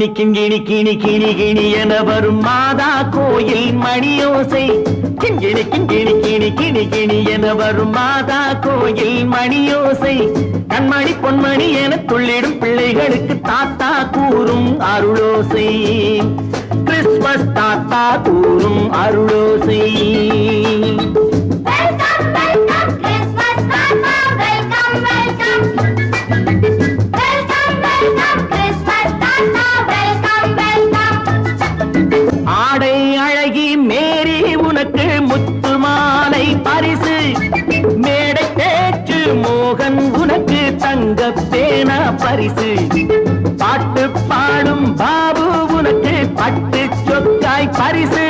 கிணி கிண்கிணி கிணி கிணி கிணி என வரும் மாதா கோயில் மணியோசை. கிண்கிணி கிண்கிணி கிணி கிணி கிணி என வரும் மாதா கோயில் மணியோசை. கண்மணி பொன்மணி என துள்ளிடும் பிள்ளைகளுக்கு தாத்தா கூறும் அருளோசை. கிறிஸ்மஸ் தாத்தா கூறும் அருளோசை. தங்க பரிசு. பாட்டு பாடும் பாபு உனக்கு பட்டு சொக்காய் பரிசு.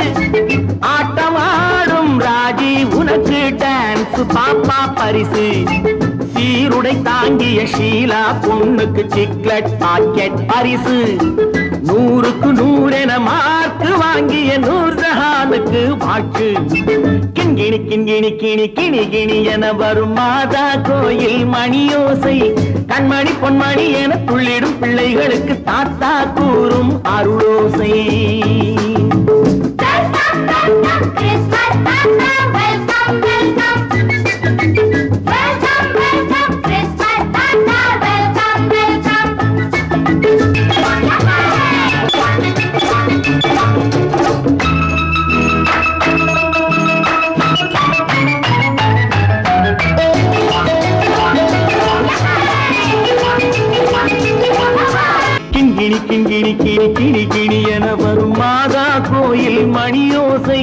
ஆட்டம் ஆடும் ராஜி உனக்கு டான்ஸ் பாப்பா பரிசு. சீருடை தாங்கிய ஷீலா பொண்ணுக்கு சிக்லெட் பாக்கெட் பரிசு. நூறுக்கு நூறென மார்க்கு வாங்கிய நூர்ஜஹானுக்கு வாக்கு கிண்கிணி கிண்கிணி கிணி கிணி கிணி என வரும் மாதா கோயில் மணியோசை. கண்மணி பொன்மணி என துள்ளிடும் பிள்ளைகளுக்கு தாத்தா கூறும் அருளோசை. கிங்கிணி கிணி கிணி கிணி என வரும் மாதா கோயில் மணியோசை.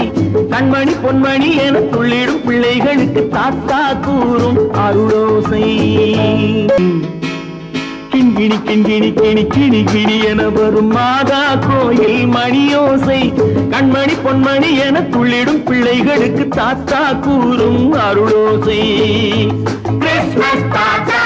கண்மணி பொன்மணி என துள்ளிடும் பிள்ளைகளுக்கு தாத்தா கூறும் அருளோசை. கிண்கிணி கிண்கிணி கிணி கிணி கிணி என வரும் மாதா கோயில் மணியோசை. கண்மணி பொன்மணி என துள்ளிடும் பிள்ளைகளுக்கு தாத்தா கூறும் அருளோசை. கிறிஸ்மஸ் தாத்தா